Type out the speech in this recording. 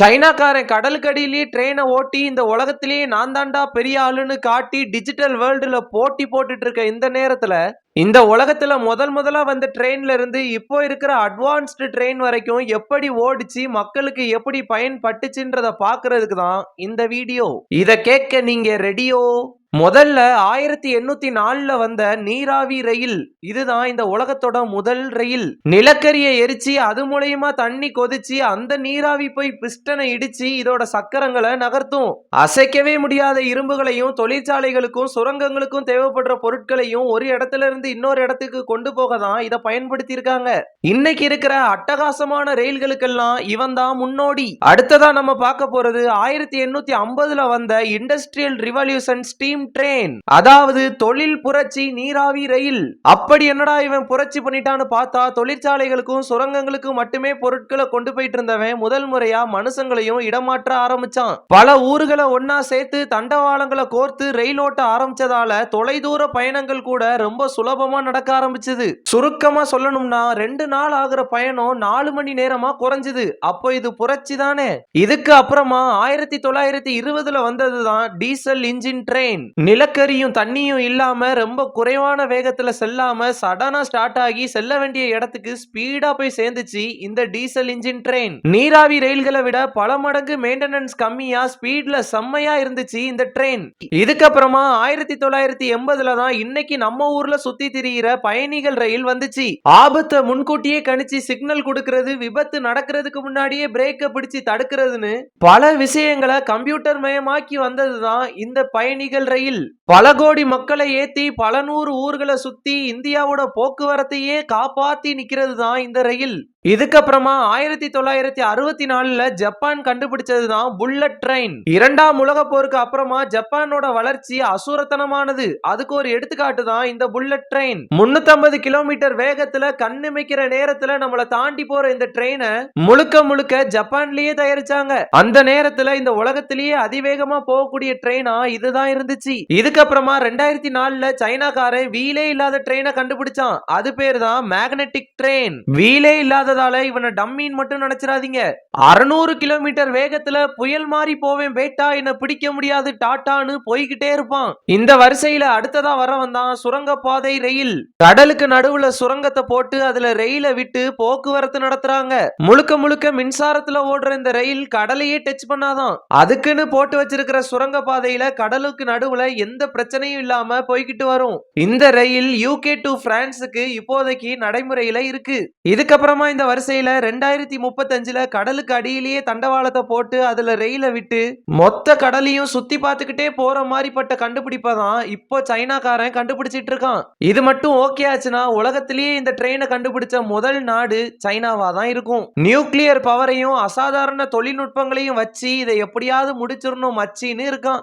சைனாக்காரன் கடலுக்கடியிலேயே ட்ரெயினை ஓட்டி இந்த உலகத்திலேயே நான் தாண்டா பெரிய ஆளுன்னு காட்டி டிஜிட்டல் வேர்ல்டுல போட்டி போட்டுட்டு இருக்க இந்த நேரத்துல இந்த உலகத்துல முதல் முதலா வந்த ட்ரெயின்ல இருந்து இப்போ இருக்கிற அட்வான்ஸ்டு ட்ரெயின் வரைக்கும் எப்படி ஓடிச்சு மக்களுக்கு எப்படி பயன்பட்டுச்சுன்றத பாக்குறதுக்கு தான் இந்த வீடியோ இத கேட்க நீங்க ரெடியோ முதல்ல ஆயிரத்தி எண்ணூத்தி நாலுல வந்த நீராவி ரயில் இதுதான் இந்த உலகத்தோட முதல் ரயில். நிலக்கரியை எரிச்சு அது மூலயமா தண்ணி கொதிச்சு அந்த நீராவி போய் பிஸ்டனை இடிச்சு இதோட சக்கரங்களை நகர்த்தும். அசைக்கவே முடியாத இரும்புகளையும் தொழிற்சாலைகளுக்கும் சுரங்கங்களுக்கும் தேவைப்படுற பொருட்களையும் ஒரு இடத்துல இருந்து இன்னொரு இடத்துக்கு கொண்டு போக தான் இதை பயன்படுத்தி இருக்காங்க இன்னைக்கு இருக்கிற அட்டகாசமான ரயில்களுக்கெல்லாம் இவன் தான் முன்னோடி. அடுத்ததா நம்ம பார்க்க போறது ஆயிரத்தி எண்ணூத்தி ஐம்பதுல வந்த இண்டஸ்ட்ரியல் ரிவல்யூஷன் ஸ்டீம் ட்ரெயின் அதாவது தொழில் புரட்சி நீராவி ரயில். அப்படி என்னடா இவன் புரட்சி பண்ணிட்டான்னு பார்த்தா தொழிற்சாலைகளுக்கும் சுரங்கங்களுக்கும் மட்டுமே பொருட்களை கொண்டு போயிட்டு இருந்தவன் முதல் முறையா மனுஷங்களையும் இடமாற்ற ஆரம்பிச்சான். பல ஊர்களை ஒன்னா சேர்த்து தண்டவாளங்களை கோர்த்து ரயில் ஓட்ட ஆரம்பிச்சதால தொலைதூர பயணங்கள் கூட ரொம்ப சுலபமா நடக்க ஆரம்பிச்சது. சுருக்கமா சொல்லணும்னா ரெண்டு நாள் ஆகுற பயணம் நாலு மணி நேரமா குறைஞ்சது. அப்போ இது புரட்சி தானே? இதுக்கு அப்புறமா ஆயிரத்தி தொள்ளாயிரத்தி இருபதுல வந்ததுதான் டீசல் இன்ஜின் ட்ரெயின். நிலக்கரியும் தண்ணியும் இல்லாம ரொம்ப குறைவான வேகத்துல செல்லாம சடனா ஸ்டார்ட் ஆகி செல்ல வேண்டிய இடத்துக்கு ஸ்பீடா போய் சேர்ந்துச்சு இந்த டீசல் இன்ஜின் ட்ரெயின் நீராவி ரயில்களை விட பல மடங்கு மெயின்டெனன்ஸ் கம்மியா ஸ்பீட்ல செம்மையா இருந்துச்சு இந்த ட்ரெயின் இதுக்கப்புறமா ஆயிரத்தி தொள்ளாயிரத்தி எண்பதுல தான் இன்னைக்கு நம்ம ஊர்ல சுத்தி திரியிற பயணிகள் ரயில் வந்துச்சு. ஆபத்தை முன்கூட்டியே கணிச்சு சிக்னல் கொடுக்கறது விபத்து நடக்கிறதுக்கு முன்னாடியே பிரேக்க பிடிச்சு தடுக்கிறதுன்னு பல விஷயங்களை கம்ப்யூட்டர் மயமாக்கி வந்ததுதான் இந்த பயணிகள் ரயில் பல கோடி மக்களை ஏத்தி பல நூறு ஊர்களை சுத்தி இந்தியாவோட போக்குவரத்தையே காப்பாத்தி நிக்கிறது தான் இந்த ரயில். இதுக்கப்புறமா ஆயிரத்தி தொள்ளாயிரத்தி அறுபத்தி நாலுல ஜப்பான் கண்டுபிடிச்சது தான் புல்லட் ட்ரெயின். இரண்டாம் உலக போருக்கு அப்புறமா ஜப்பானோட வளர்ச்சி அசூரத்தனமானது. அதுக்கு ஒரு எடுத்துக்காட்டு தான் இந்த புல்லட் ட்ரெயின். முன்னூத்தி கிலோமீட்டர் வேகத்துல கண்ணுமைக்கிற நேரத்துல நம்மள தாண்டி போற இந்த ட்ரெயினை முழுக்க முழுக்க ஜப்பான்லயே தயாரிச்சாங்க. அந்த நேரத்துல இந்த உலகத்திலேயே அதிவேகமா போகக்கூடிய ட்ரெயினா இதுதான் இருந்துச்சு. இதுக்கப்புறமா ரெண்டாயிரத்தி நாலுல சைனாக்காரன் வீலே இல்லாத ட்ரெயினை கண்டுபிடிச்சான். அது பேர் தான் மேக்னெட்டிக் ட்ரெயின். வீலே இல்லாத இல்லாததால இவனை டம்மின்னு மட்டும் நினைச்சிடாதீங்க அறுநூறு கிலோமீட்டர் வேகத்துல புயல் மாதிரி போவேன் பேட்டா என்ன பிடிக்க முடியாது டாட்டான்னு போய்கிட்டே இருப்பான். இந்த வரிசையில அடுத்ததா வர வந்தான் சுரங்கப்பாதை ரயில். கடலுக்கு நடுவுல சுரங்கத்தை போட்டு அதுல ரயிலை விட்டு போக்குவரத்து நடத்துறாங்க. முழுக்க முழுக்க மின்சாரத்துல ஓடுற இந்த ரயில் கடலையே டச் பண்ணாதான். அதுக்குன்னு போட்டு வச்சிருக்கிற சுரங்க பாதையில கடலுக்கு நடுவுல எந்த பிரச்சனையும் இல்லாம போய்கிட்டு வரும். இந்த ரயில் யூகே டு பிரான்ஸுக்கு இப்போதைக்கு நடைமுறையில இருக்கு. இதுக்கப்புறமா இந்த வரிசையில ரெண்டாயிரத்தி முப்பத்தஞ்சுல கடலுக்கு அடியிலேயே தண்டவாளத்தை போட்டு அதுல ரெயிலை விட்டு மொத்த கடலையும் சுத்தி பார்த்துக்கிட்டே போற மாதிரிப்பட்ட கண்டுபிடிப்பை தான் இப்போ சைனாக்காரன் கண்டுபிடிச்சிட்டு இருக்கான். இது மட்டும் ஓகே ஆச்சுன்னா உலகத்திலேயே இந்த ட்ரெயினை கண்டுபிடிச்ச முதல் நாடு சைனாவா தான் இருக்கும். நியூக்ளியர் பவரையும் அசாதாரண தொழில்நுட்பங்களையும் வச்சு இதை எப்படியாவது முடிச்சிடணும் மச்சின்னு இருக்கான்.